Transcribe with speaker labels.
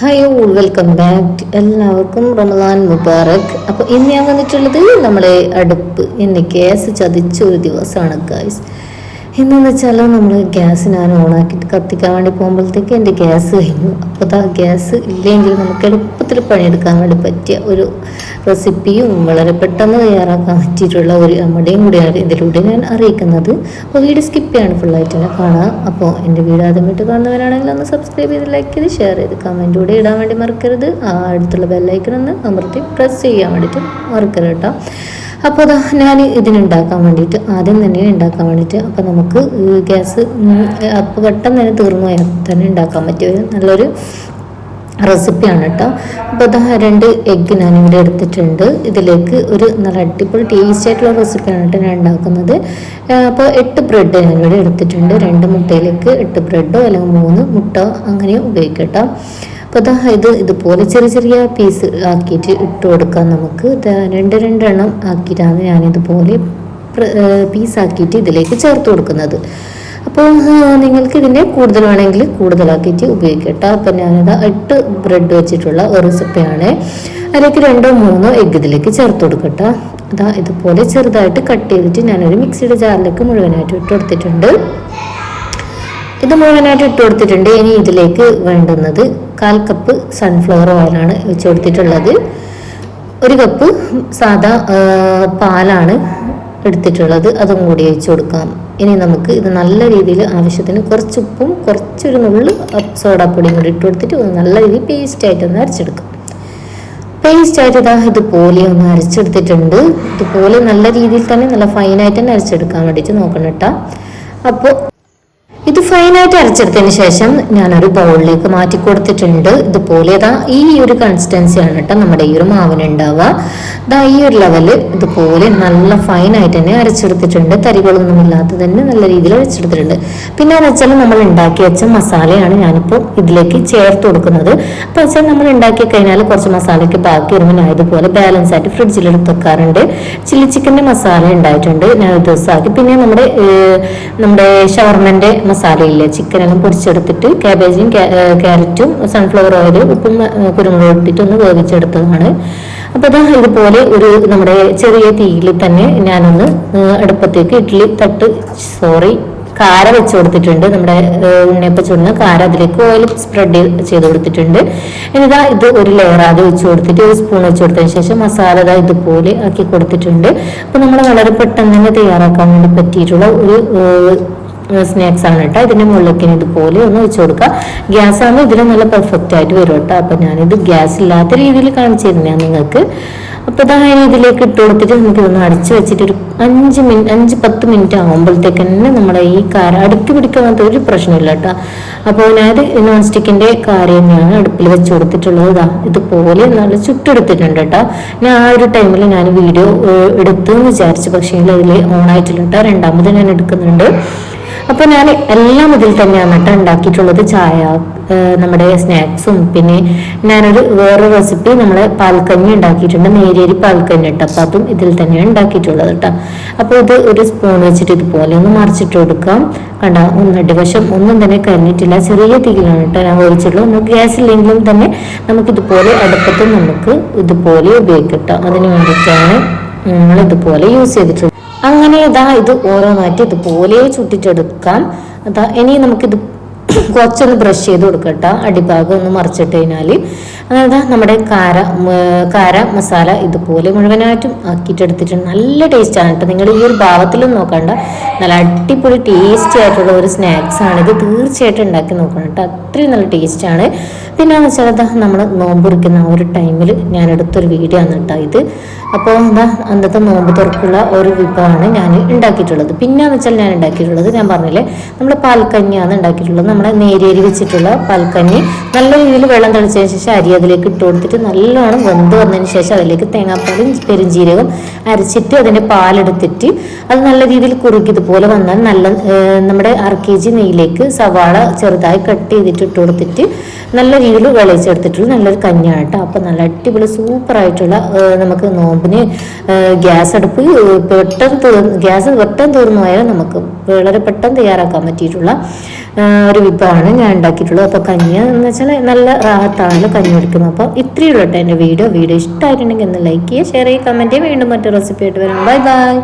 Speaker 1: Hi all welcome back എല്ലാവർക്കും റമദാൻ മുബാറക്. അപ്പോൾ ഇന്ന് ഞാൻ വന്നിട്ടുള്ളത് നമ്മളെ അടുപ്പ്. എന്നെ കേസ് ചതിച്ച ഒരു ദിവസമാണ് ഗായ്സ് എന്നു വെച്ചാൽ നമ്മൾ ഗ്യാസ് ഞാൻ ഓണാക്കിയിട്ട് കത്തിക്കാൻ വേണ്ടി പോകുമ്പോഴത്തേക്ക് എന്റെ ഗ്യാസ് കഴിഞ്ഞു. അപ്പോൾ ആ ഗ്യാസ് ഇല്ലെങ്കിൽ നമുക്ക് എളുപ്പത്തിൽ പണിയെടുക്കാൻ വേണ്ടി പറ്റിയ ഒരു റെസിപ്പിയും വളരെ പെട്ടെന്ന് തയ്യാറാക്കാൻ പറ്റിയിട്ടുള്ള ഒരു അമ്മയും കൂടിയാണ് ഇതിലൂടെ ഞാൻ അറിയിക്കുന്നത്. അപ്പോൾ വീഡിയോ സ്കിപ്പ് ചെയ്യാണ് ഫുള്ളായിട്ട് തന്നെ കാണാം അപ്പോൾ എന്റെ വീഡിയോ ആദ്യമായിട്ട് കാണുന്നവരാണെങ്കിൽ ഒന്ന് സബ്സ്ക്രൈബ് ചെയ്ത് ലൈക്ക് ചെയ്ത് ഷെയർ ചെയ്ത് കമന്റ് കൂടെ ഇടാൻ വേണ്ടി മറക്കരുത്. ആ അടുത്തുള്ള ബെല്ലൈക്കൺ ഒന്ന് അമർത്തി പ്രസ് ചെയ്യാൻ വേണ്ടിയിട്ട് മറക്കരുത് കേട്ടോ. അപ്പോൾ അതാ ഞാൻ ഇതിനുണ്ടാക്കാൻ വേണ്ടിയിട്ട് ആദ്യം തന്നെ ഉണ്ടാക്കാൻ വേണ്ടിയിട്ട് അപ്പോൾ നമുക്ക് ഗ്യാസ് അപ്പോൾ പെട്ടെന്ന് തന്നെ തീർന്നു പോയാൽ തന്നെ ഉണ്ടാക്കാൻ പറ്റിയ നല്ലൊരു റെസിപ്പിയാണ് കേട്ടോ. അപ്പോൾ അതാ രണ്ട് എഗ്ഗ് ഞാനിവിടെ എടുത്തിട്ടുണ്ട്. ഇതിലേക്ക് ഒരു നല്ല അടിപൊളി ടേസ്റ്റ് ആയിട്ടുള്ള റെസിപ്പിയാണ് കേട്ടോ ഞാൻ ഉണ്ടാക്കുന്നത്. അപ്പോൾ എട്ട് ബ്രെഡ് ഞാനിവിടെ എടുത്തിട്ടുണ്ട്. രണ്ട് മുട്ടയിലേക്ക് എട്ട് ബ്രെഡോ അല്ലെങ്കിൽ മൂന്ന് മുട്ട അങ്ങനെ ഉപയോഗിക്കാം അപ്പോൾ ഇതാ ഇത് ഇതുപോലെ ചെറിയ ചെറിയ പീസ് ആക്കിയിട്ട് ഇട്ട് കൊടുക്കാം നമുക്ക്. രണ്ട് രണ്ടെണ്ണം ആക്കിയിട്ടാണ് ഞാനിതുപോലെ പീസാക്കിയിട്ട് ഇതിലേക്ക് ചേർത്ത് കൊടുക്കുന്നത്. അപ്പോൾ നിങ്ങൾക്ക് ഇതിനെ കൂടുതൽ വേണമെങ്കിൽ കൂടുതലാക്കിയിട്ട് ഉപയോഗിക്കട്ടോ കേട്ടോ അപ്പം ഞാനിത് എട്ട് ബ്രെഡ് വെച്ചിട്ടുള്ള റെസിപ്പിയാണ് അതിലേക്ക് രണ്ടോ മൂന്നോ എഗ്ഗ് ഇതിലേക്ക് ചേർത്ത് കൊടുക്കട്ടോ അതാ ഇതുപോലെ ചെറുതായിട്ട് കട്ട് ചെയ്തിട്ട് ഞാനൊരു മിക്സിയുടെ ജാറിലേക്ക് മുഴുവനായിട്ട് ഇട്ട് കൊടുത്തിട്ടുണ്ട്. ഇത് മുഴുവനായിട്ട് ഇട്ട് കൊടുത്തിട്ടുണ്ട്. ഇനി ഇതിലേക്ക് വേണ്ടുന്നത് കാൽ കപ്പ് സൺഫ്ലവർ ഓയിലാണ് വെച്ച് കൊടുത്തിട്ടുള്ളത്. ഒരു കപ്പ് സാധാ പാലാണ് എടുത്തിട്ടുള്ളത്. അതും കൂടി ഒഴിച്ച് കൊടുക്കാം. ഇനി നമുക്ക് ഇത് നല്ല രീതിയിൽ ആവശ്യത്തിന് കുറച്ച് ഉപ്പും കുറച്ചൊരു നുള്ളു സോഡാപ്പൊടിയും കൂടി ഇട്ട് കൊടുത്തിട്ട് നല്ല രീതിയിൽ പേസ്റ്റ് ആയിട്ട് ഒന്ന് അരച്ചെടുക്കാം. പേസ്റ്റ് ആയിട്ട് ഇതാ ഇതുപോലെ ഒന്ന് അരച്ചെടുത്തിട്ടുണ്ട്. ഇതുപോലെ നല്ല രീതിയിൽ തന്നെ നല്ല ഫൈനായിട്ട് തന്നെ അരച്ചെടുക്കാൻ വേണ്ടിയിട്ട് നോക്കണം കേട്ടോ. അപ്പോൾ ഇത് ഫൈനായിട്ട് അരച്ചെടുത്തതിന് ശേഷം ഞാനൊരു ബൗളിലേക്ക് മാറ്റി കൊടുത്തിട്ടുണ്ട്. ഇതുപോലെ ഇതാ ഈ ഒരു കൺസിസ്റ്റൻസിയാണ് കേട്ടോ നമ്മുടെ ഈ ഒരു മാവിന് ഉണ്ടാവുക ഇതാ ഈ ഒരു ലെവൽ ഇതുപോലെ നല്ല ഫൈനായിട്ട് തന്നെ അരച്ചെടുത്തിട്ടുണ്ട്. തരികളൊന്നും ഇല്ലാത്ത തന്നെ നല്ല രീതിയിൽ അരച്ചെടുത്തിട്ടുണ്ട്. പിന്നെ എന്ന് വെച്ചാൽ നമ്മൾ ഉണ്ടാക്കി വെച്ച മസാലയാണ് ഞാനിപ്പോൾ ഇതിലേക്ക് ചേർത്ത് കൊടുക്കുന്നത്. അപ്പോൾ വെച്ചാൽ നമ്മൾ ഉണ്ടാക്കി കഴിഞ്ഞാൽ കുറച്ച് മസാലയ്ക്ക് ബാക്കി വരുമ്പോൾ ഞാൻ ഇതുപോലെ ബാലൻസ് ആയിട്ട് ഫ്രിഡ്ജിൽ എടുത്ത് വെക്കാറുണ്ട്. ചില്ലി ചിക്കന്റെ മസാല ഉണ്ടായിട്ടുണ്ട്. ഞാൻ ഒരു ദിവസമാക്കി പിന്നെ നമ്മുടെ നമ്മുടെ ഷവർമന്റെ മസാലയില്ലേ ചിക്കനെല്ലാം പൊരിച്ചെടുത്തിട്ട് ക്യാബേജും ക്യാരറ്റും സൺഫ്ലവർ ഓയിലും ഉപ്പും കുരുമുളക് ഇട്ടിട്ട് ഒന്ന് വേവിച്ചെടുത്തതാണ്. അപ്പോൾ ഇതാ ഇതുപോലെ ഒരു നമ്മുടെ ചെറിയ തീയിൽ തന്നെ ഞാനൊന്ന് അടുപ്പത്തേക്ക് ഇഡ്ഡലി തട്ട് സോറി കാര വെച്ച് കൊടുത്തിട്ടുണ്ട്. നമ്മുടെ ഉണ്ണിയപ്പ ചുടുന്ന കാര അതിലേക്ക് ഓയിൽ സ്പ്രെഡ് ചെയ്ത് കൊടുത്തിട്ടുണ്ട്. എന്നിതാ ഇത് ഒരു ലെയർ ആദ്യം വെച്ച് കൊടുത്തിട്ട് ഒരു സ്പൂൺ വെച്ച് കൊടുത്തതിന് ശേഷം മസാല ഇതാ ഇതുപോലെ ആക്കി കൊടുത്തിട്ടുണ്ട്. അപ്പോൾ നമ്മൾ വളരെ പെട്ടെന്ന് തന്നെ തയ്യാറാക്കാൻ വേണ്ടി പറ്റിയിട്ടുള്ള ഒരു സ്നാക്സ് ആണ് കേട്ടോ. ഇതിന്റെ മുകളിലേക്ക് ഇതുപോലെ ഒന്ന് വെച്ച് കൊടുക്കുക. ഗ്യാസ് ആകുമ്പോൾ ഇതിന് നല്ല പെർഫെക്റ്റ് ആയിട്ട് വരും കേട്ടോ. അപ്പൊ ഞാനിത് ഗ്യാസ് ഇല്ലാത്ത രീതിയിൽ കാണിച്ചു തരുന്നതാണ് നിങ്ങൾക്ക്. അപ്പൊ ഇതാ ഇതിലേക്ക് ഇട്ട് കൊടുത്തിട്ട് നമുക്ക് ഇതൊന്ന് അടച്ചു വെച്ചിട്ട് ഒരു അഞ്ച് മിനിറ്റ് അഞ്ച് പത്ത് മിനിറ്റ് ആകുമ്പോഴത്തേക്ക് തന്നെ നമ്മുടെ ഈ കാര അടുക്കി പിടിക്കാത്ത ഒരു പ്രശ്നമില്ല കേട്ടോ. അപ്പോൾ ഞാൻ നോൺ സ്റ്റിക്കിന്റെ കാര തന്നെയാണ് അടുപ്പിൽ വെച്ച് കൊടുത്തിട്ടുള്ളത്. ഇതാ ഇതുപോലെ നല്ല ചുട്ടെടുത്തിട്ടുണ്ട് കേട്ടോ. ഞാൻ ആ ഒരു ടൈമിൽ ഞാൻ വീഡിയോ എടുത്തു എന്ന് വിചാരിച്ചു. പക്ഷേ അതിൽ ഓൺ ആയിട്ടില്ല കേട്ടോ. രണ്ടാമത് ഞാൻ എടുക്കുന്നുണ്ട്. അപ്പൊ ഞാൻ എല്ലാം ഇതിൽ തന്നെയാണ് കേട്ടോ ഉണ്ടാക്കിയിട്ടുള്ളത്. ചായ നമ്മുടെ സ്നാക്സും പിന്നെ ഞാനൊരു വേറെ റെസിപ്പി നമ്മളെ പാൽക്കഞ്ഞി ഉണ്ടാക്കിയിട്ടുണ്ട്. നേരിയരി പാൽക്കഞ്ഞി ഇട്ട് അപ്പൊ അതും ഇതിൽ തന്നെയാണ് ഉണ്ടാക്കിയിട്ടുള്ളത് കേട്ടോ. അപ്പോൾ ഇത് ഒരു സ്പൂൺ വെച്ചിട്ട് ഇതുപോലെ ഒന്ന് മറിച്ചിട്ട് കൊടുക്കാം. കണ്ട ഒന്നടിവശം ഒന്നും തന്നെ കരിഞ്ഞിട്ടില്ല. ചെറിയ തീയിലാണ് കേട്ടോ ഞാൻ ഒഴിച്ചിട്ടുള്ളൂ ഒന്ന് ഗ്യാസ് ഇല്ലെങ്കിലും തന്നെ നമുക്ക് ഇതുപോലെ അടുപ്പത്ത് നമുക്ക് ഇതുപോലെ ഉപയോഗിക്കട്ടോ അതിന് വേണ്ടിയിട്ടാണ് നമ്മൾ ഇതുപോലെ യൂസ് ചെയ്തിട്ടുള്ളത്. അങ്ങനെ ഇതാ ഇത് ഓരോന്നായിട്ട് ഇതുപോലെ ചുട്ടിട്ടെടുക്കാം. അതാ ഇനി നമുക്കിത് കുറച്ചൊന്ന് ബ്രഷ് ചെയ്ത് കൊടുക്കട്ടോ അടിഭാഗം ഒന്ന് മറിച്ചിട്ട് കഴിഞ്ഞാൽ അതായത് നമ്മുടെ കാര കാര മസാല ഇതുപോലെ മുഴുവനായിട്ടും ആക്കിയിട്ടെടുത്തിട്ടുണ്ട്. നല്ല ടേസ്റ്റാണ് കേട്ടോ. നിങ്ങൾ ഈ ഒരു ഭാവത്തിലും നോക്കണ്ട. നല്ല അടിപൊളി ടേസ്റ്റി ആയിട്ടുള്ള ഒരു സ്നാക്സ് ആണ് ഇത്. തീർച്ചയായിട്ടും ഉണ്ടാക്കി നോക്കണം കേട്ടോ. അത്രയും നല്ല ടേസ്റ്റാണ് പിന്നെ എന്ന് വെച്ചാൽ അതാ നമ്മൾ നോമ്പ് ആ ഒരു ടൈമിൽ ഞാൻ എടുത്തൊരു വീഡിയോ ആണ് കേട്ടോ ഇത്. അപ്പോൾ എന്താ അന്നത്തെ നോമ്പ് തുറക്കുള്ള ഒരു വിഭവമാണ് ഞാൻ ഉണ്ടാക്കിയിട്ടുള്ളത്. പിന്നെ എന്ന് വെച്ചാൽ ഞാൻ ഉണ്ടാക്കിയിട്ടുള്ളത് ഞാൻ പറഞ്ഞില്ലേ നമ്മൾ പാൽക്കഞ്ഞിയാണ് ഉണ്ടാക്കിയിട്ടുള്ളത്. നമ്മളെ നേരിയരി വെച്ചിട്ടുള്ള പാൽക്കഞ്ഞി നല്ല രീതിയിൽ വെള്ളം തളിച്ചതിന് ശേഷം അരി അതിലേക്ക് ഇട്ട് കൊടുത്തിട്ട് നല്ലോണം വെന്ത് വന്നതിന് ശേഷം അതിലേക്ക് തേങ്ങാപ്പാലും പെരുംജീരകം അരച്ചിട്ട് അതിന്റെ പാലെടുത്തിട്ട് അത് നല്ല രീതിയിൽ കുറുക്കി ഇതുപോലെ വന്നാൽ നല്ല നമ്മുടെ അര നെയ്യിലേക്ക് സവാള ചെറുതായി കട്ട് ചെയ്തിട്ട് ഇട്ട് കൊടുത്തിട്ട് നല്ല രീതിയിൽ വിളയിച്ചെടുത്തിട്ടുള്ള നല്ലൊരു കഞ്ഞിയാണ് കേട്ടോ. അപ്പം നല്ല അടിപൊളി സൂപ്പറായിട്ടുള്ള നമുക്ക് നോമ്പിന് ഗ്യാസ് അടുപ്പ് പെട്ടെന്ന് തീർന്ന് ഗ്യാസ് പെട്ടെന്ന് തീർന്നു പോയാൽ നമുക്ക് വളരെ പെട്ടെന്ന് തയ്യാറാക്കാൻ പറ്റിയിട്ടുള്ള ഒരു വിഭവമാണ് ഞാൻ ഉണ്ടാക്കിയിട്ടുള്ളത്. അപ്പോൾ കഞ്ഞി എന്ന് വെച്ചാൽ നല്ല റാഹത്താണല്ലോ കഞ്ഞി എടുക്കുന്നത് അപ്പോൾ ഇത്രയേ ഉള്ളൂ കേട്ടോ എന്റെ വീഡിയോ. വീഡിയോ ഇഷ്ടമായിട്ടുണ്ടെങ്കിൽ ഒന്ന് ലൈക്ക് ചെയ്യുക ഷെയർ ചെയ്യുക കമന്റ് ചെയ്യുക. വീണ്ടും മറ്റൊരു റെസിപ്പി ആയിട്ട് വരാം. Bye bye